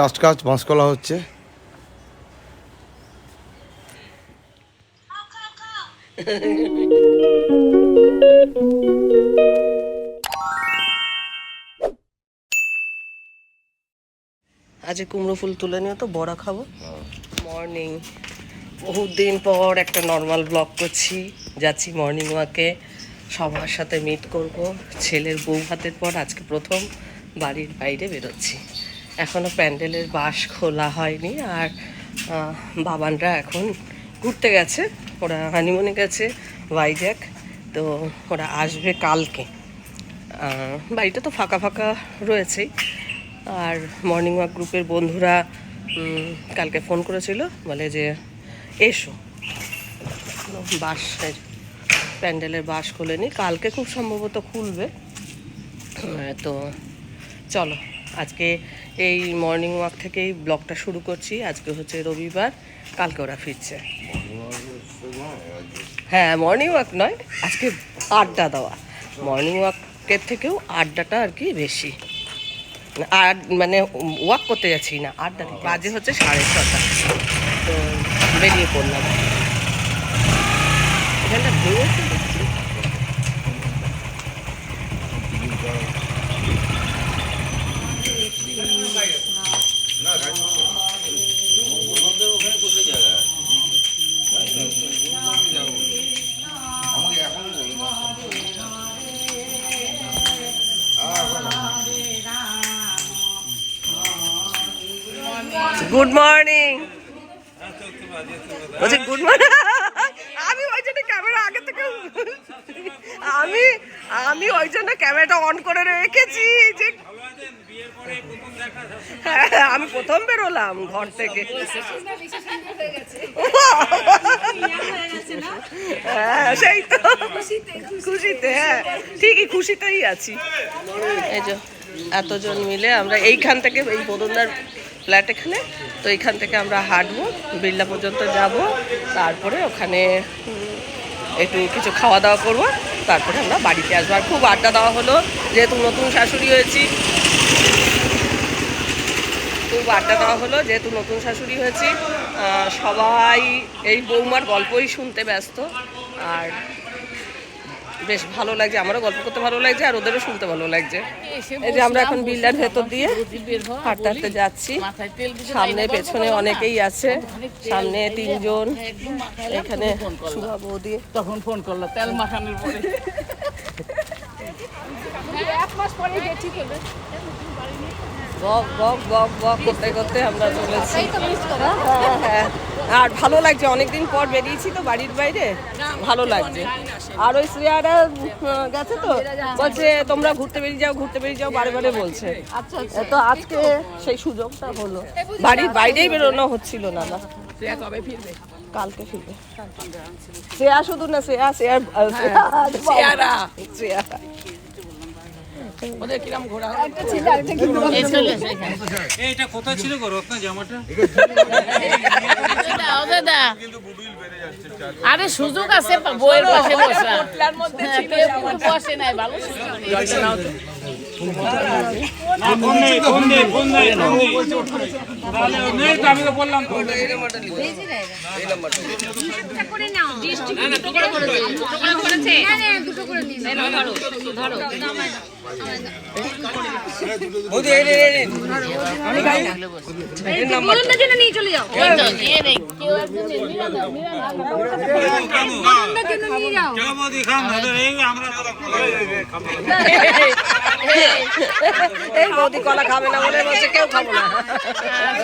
Last কাজ বাঁশকলা হচ্ছে। আজকে কুমড়ো ফুল তুলে নিয়ে তো বড়া খাব। মর্নিং বহুত দিন পর একটা নর্মাল ব্লগ করছি। যাচ্ছি মর্নিং ওয়াকে সবার সাথে মিট করব। ছেলের বউ হাতের পর আজকে প্রথম বাড়ির বাইরে বেরোচ্ছি। এখনও প্যান্ডেলের বাস খোলা হয়নি আর বাবানরা এখন ঘুরতে গেছে। ওরা হানিমুনে গেছে ভাইজ্যাক তো ওরা আসবে কালকে। বাড়িটা তো ফাঁকা ফাঁকা রয়েছেই। আর মর্নিং ওয়াক গ্রুপের বন্ধুরা কালকে ফোন করেছিল, বলে যে, এসো। বাস প্যান্ডেলের বাস খুলে নিই কালকে খুব সম্ভবত খুলবে। তো চলো, আজকে এই মর্নিং ওয়াক থেকেই ব্লগটা শুরু করছি। আজকে হচ্ছে রবিবার, কালকে ওরা ফিরছে। হ্যাঁ মর্নিং ওয়াক নয়, আজকে আড্ডা দেওয়া। মর্নিং ওয়াকের থেকেও আড্ডাটা আর কি বেশি। আর মানে ওয়াক করতে যাচ্ছি না, আড্ডা। বাজে হচ্ছে সাড়ে ছটা। তো বেরিয়ে পড়লাম। এখানটা দেখছি। গুড মর্নিং বলছি গুড মর্নিং আমি ওই জন্য ক্যামেরা আগে থেকে আমি আমি ওই জন্য ক্যামেরাটা অন করে যে আমি প্রথম বেরোলাম ঘর থেকে। হ্যাঁ সেই তো। খুশিতে হ্যাঁ। ঠিকই, খুশিতেই আছি। এই যে, এতজন মিলে আমরা এইখান থেকে, এই বদনদার ফ্ল্যাট এখানে, তো এইখান থেকে আমরা হাঁটবো, বিড়লা পর্যন্ত যাব, তারপরে ওখানে একটু কিছু খাওয়া দাওয়া করব। তারপরে আমরা বাড়িতে আসব। আর খুব আড্ডা দেওয়া হলো, যেহেতু নতুন শাশুড়ি হয়েছি। খুব আড্ডা দেওয়া হলো, যেহেতু নতুন শাশুড়ি হয়েছি। সবাই এই বৌমার গল্পই শুনতে ব্যস্ত। আর বেশ ভালো লাগছে আমারও গল্প করতে ভালো লাগছে আর ওদেরও শুনতে ভালো লাগছে। এই যে আমরা এখন বিল্ডার ভেতর দিয়ে হাঁটতে হাঁটতে যাচ্ছি। সামনে পেছনে অনেকেই আছে সামনে তিনজন। এখানে সুভা বৌদি। তখন ফোন করল তেল মাখানোর পরে। বক বক বক বক করতে করতে আমরা চলেছি হ্যাঁ, হ্যাঁ। আর ভালো লাগছে অনেকদিন পর বেরিয়েছি তো বাড়ির বাইরে। ভালো লাগছে। আর ওই শ্রেয়ারা গেছে তো? বলছে তোমরা ঘুরতে বেরিয়ে যাও ঘুরতে বেরিয়ে যাও বারে বারে বলছে। তো আজকে সেই সুযোগটা হলো। বাড়ির বাইরেই বেরোনো হচ্ছিল না না। কবে ফিরবে? কালকে ফিরবে। শ্রেয়া শুধু না শ্রেয়া শ্রেয়ার শ্রেয়ারা। শ্রেয়ারা ওদের কিরম ঘোরা এইটা কোথায় ছিল গো রত্না জামাটা? আরে সুযোগ আছে বইয়ের পাশে বসা। হ্যাঁ, বসে নাই ভালো ফোন নিয়ে। চলো এই আমরা তো এই বৌদি কলা খাবে না বলে বলছে কেউ খাব না।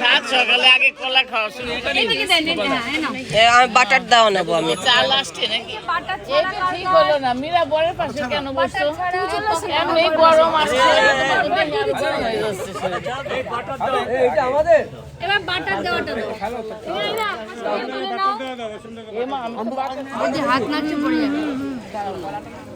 সাত সকালে আগে কলা খাওয়া শুরু করি আমি বাটার দাও নেব আমি। চা লাস্টে নাকি? এই ঠিক হলো না। মীরা বরের পাশে কেন বসছো? এমনি গরম আসছে হয়ে শরীর। এবার বাটার দেওয়াটা দাও। হাত নাচে পড়ে যাবে।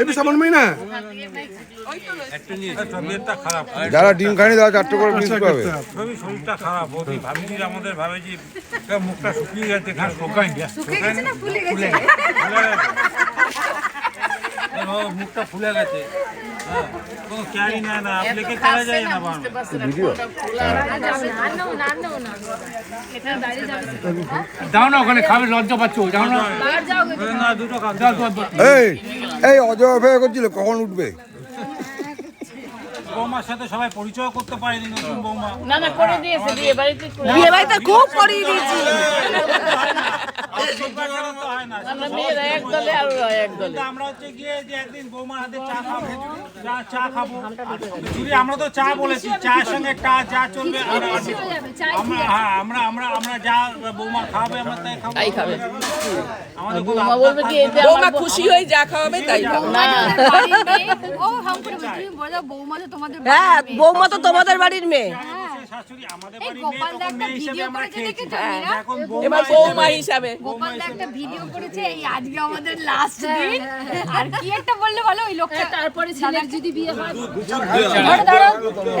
এই সামান মেই না। একটু নিয়ে তবিয়তটা খারাপ যারা ডিম খানি দাও চারটে করে বিস্কুট পাবে। খুবই শরীরটা খারাপ ওদি ভাবিছি আমাদের ভাবে যে মুখটা শুকিয়ে গেছে ঘাস শোকাই গেছে শুকিয়ে গেছে না ফুলে গেছে? মুখটা ফুলে গেছে। হ্যাঁ কোনো ক্যারি নেয় না আপনাকে করা যায় না বাবা বুঝতে পারছি না কোনটা খোলা না নাও না নাও না এখানে দাঁড়িয়ে যাবে। যাও না ওখানে খাবে লজ্জা পাচ্ছ যাও না। যাও না দুটো খাও এই অজয় অপেক্ষা করছিল কখন উঠবে বৌমার সাথে সবাই পরিচয় করতে পারেনি নতুন বৌমা না না করে দিয়েছে বিয়ে বাড়িতে বিয়ে বাড়িতে খুব করিয়ে দিয়েছি হয় আমরা মেয়েরা এক দলে আর ওরা এক দলে আমরা হচ্ছে গিয়ে যে একদিন বৌমার হাতে চা খাব চা চা খাব। যদি আমরা তো চা বলেছি। চায়ের সঙ্গে চা যা চলবে আমরা হয়ে আমরা হ্যাঁ আমরা আমরা আমরা যা বৌমা খাবে আমরা তাই খাব। তাই খাবে। আমাদের বৌমা বলবে কি এটা বৌমা খুশি হয়ে যা খাওয়াবে তাই না। ও হাম করে বৌমা তো তোমাদের হ্যাঁ বৌমা তো তোমাদের বাড়ির মেয়ে। শাশুড়ি আমাদের এই মেয়ে তখন মেয়ে হিসেবে আমরা খেয়েছি। এখন এবার বৌমা হিসাবে গোপাল দা একটা ভিডিও করেছে এই আজকে আমাদের লাস্ট দিন। আর কি একটা বললে বলো ওই লোকটা তারপরে ছেলের যদি বিয়ে হয় ধরো ধরো।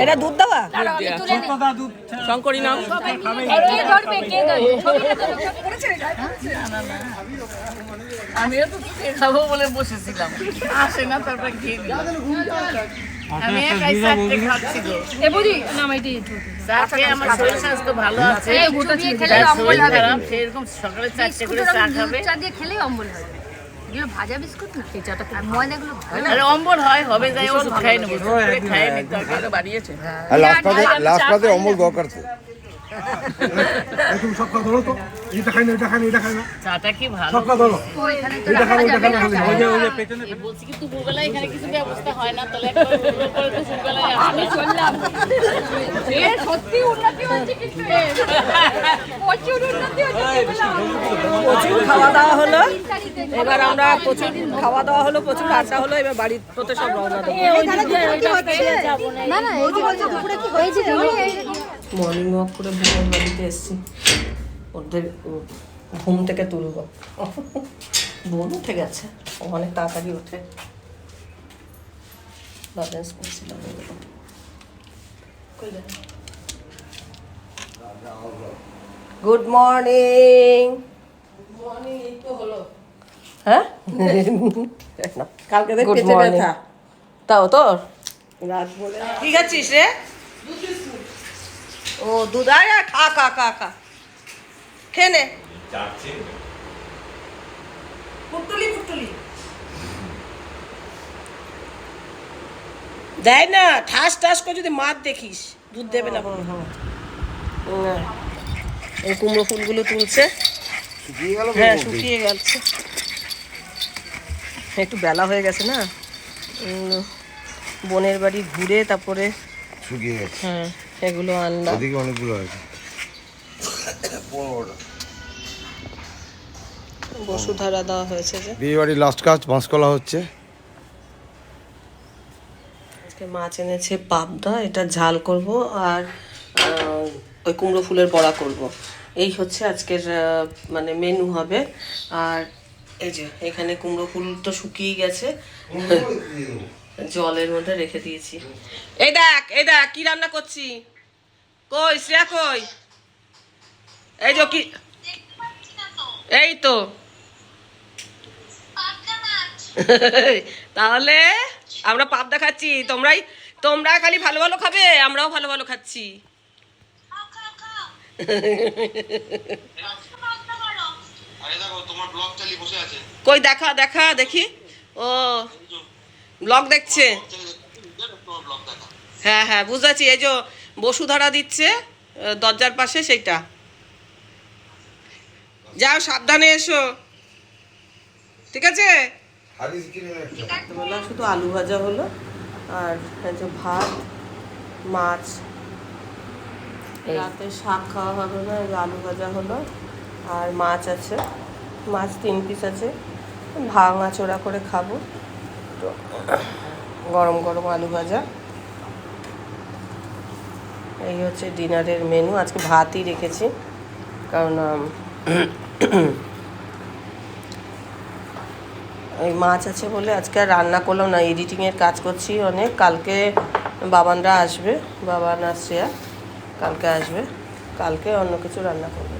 এটা দুধ দেওয়া? দাঁড়াও, আমি তুলে নিই। কথা দুধ শঙ্করী কে ধরবে কে ছবি করেছে? আমিও তো খাব বলে বসেছিলাম। আসে না তারপরে খেয়ে আমি একাই চারটে খাচ্ছি গো। এ বুঝি? নাম এটি একটু। চা খেয়ে আমার শরীর স্বাস্থ্য ভালো আছে। এই গোটা চিনি খেলে অম্বল শরীর হবে। সেরকম সকালে চারটে করে চা খাবে। চা দিয়ে খেলেই অম্বল হবে। এগুলো ভাজা বিস্কুট না? এই চাটা আর ময়দাগুলো আরে অম্বল হয় হবে যাই ওষুধ খাই নেব। খাই নি বাড়িয়েছে লাস্ট পাতে লাস্ট পাতে অমল দরকার তো ধরো তো। এটা খাই না এটা খাই না এটা খাই না। চাটা কি ভালো ধরো এটা খাই না এটা খাই না না। খালি ওই যে পেছনে বলছি কি দুপুরবেলা এখানে কিছু ব্যবস্থা হয় না তাহলে একবার করে দুপুরবেলায় আমি চললাম এ সত্যি উন্নতি হচ্ছে কিন্তু। প্রচুর উন্নতি হচ্ছে প্রচুর খাওয়া দাওয়া হলো। এবার আমরা প্রচুর খাওয়া দাওয়া হলো প্রচুর আড্ডা হলো এবার বাড়ির পথে সব রওনা দেবো। না না এই যে বলছে দুপুরে কি হয়েছে মর্নিং ওয়াক করে বোনের বাড়িতে এসেছি। ওদের ঘুম থেকে তুলবো। বোন উঠে গেছে। ও অনেক তাড়াতাড়ি ওঠে ব্যালেন্স করছিলাম গুড মর্নিং হ্যাঁ? কালকে দেখ পেটে তাও তোর? রাত বলে কি খাচ্ছিস রে? ও দুধ আয় খা খা খা খা। খেয়ে নে। পুটুলি পুটুলি। দেয় না ঠাস ঠাস করে যদি মাছ দেখিস দুধ দেবে না। না। এই কুমড়ো ফুলগুলো তুলছে। হ্যাঁ শুকিয়ে গেছে। একটু বেলা হয়ে গেছে না। উম, বোনের বাড়ি ঘুরে তারপরে শুকিয়ে গেছে। হ্যাঁ এগুলো আনলাম ওদিকে অনেকগুলো আছে। বসুধারা দেওয়া হয়েছে যে। বিয়ে বাড়ির লাস্ট কাজ বাঁশকলা হচ্ছে। আজকে মাছ এনেছে পাবদা এটা ঝাল করব আর ওই কুমড়ো ফুলের বড়া করব। এই হচ্ছে আজকের মানে মেনু হবে। আর এই যে এখানে কুমড়ো ফুল তো শুকিয়ে গেছে। জলের মধ্যে রেখে দিয়েছি। এই দেখ এই দেখ কি রান্না করছি? কই শ্রেয়া কই? এই যে কি এই তো। তাহলে আমরা পাবদা খাচ্ছি। তোমরাই তোমরা খালি ভালো ভালো খাবে আমরাও ভালো ভালো খাচ্ছি। কই দেখা দেখা দেখি। ও। ব্লগ দেখছে? হ্যাঁ হ্যাঁ বুঝেছি এই যে বসুধারা দিচ্ছে দরজার পাশে সেইটা। যাও সাবধানে এসো। ঠিক আছে? শুধু আলু ভাজা হলো আর এই যে ভাত মাছ। রাতে শাক খাওয়া হবে না আলু ভাজা হলো আর মাছ আছে। মাছ তিন পিস আছে। ভাঙা চোরা করে খাব। তো গরম গরম আলু ভাজা। এই হচ্ছে ডিনারের মেনু। আজকে ভাতই রেখেছি, কারণ এই মাছ আছে বলে আজকে আর রান্না করলাম না এডিটিংয়ের কাজ করছি অনেক। কালকে বাবানরা আসবে, বাবান আর কালকে আসবে, কালকে অন্য কিছু রান্না করবে।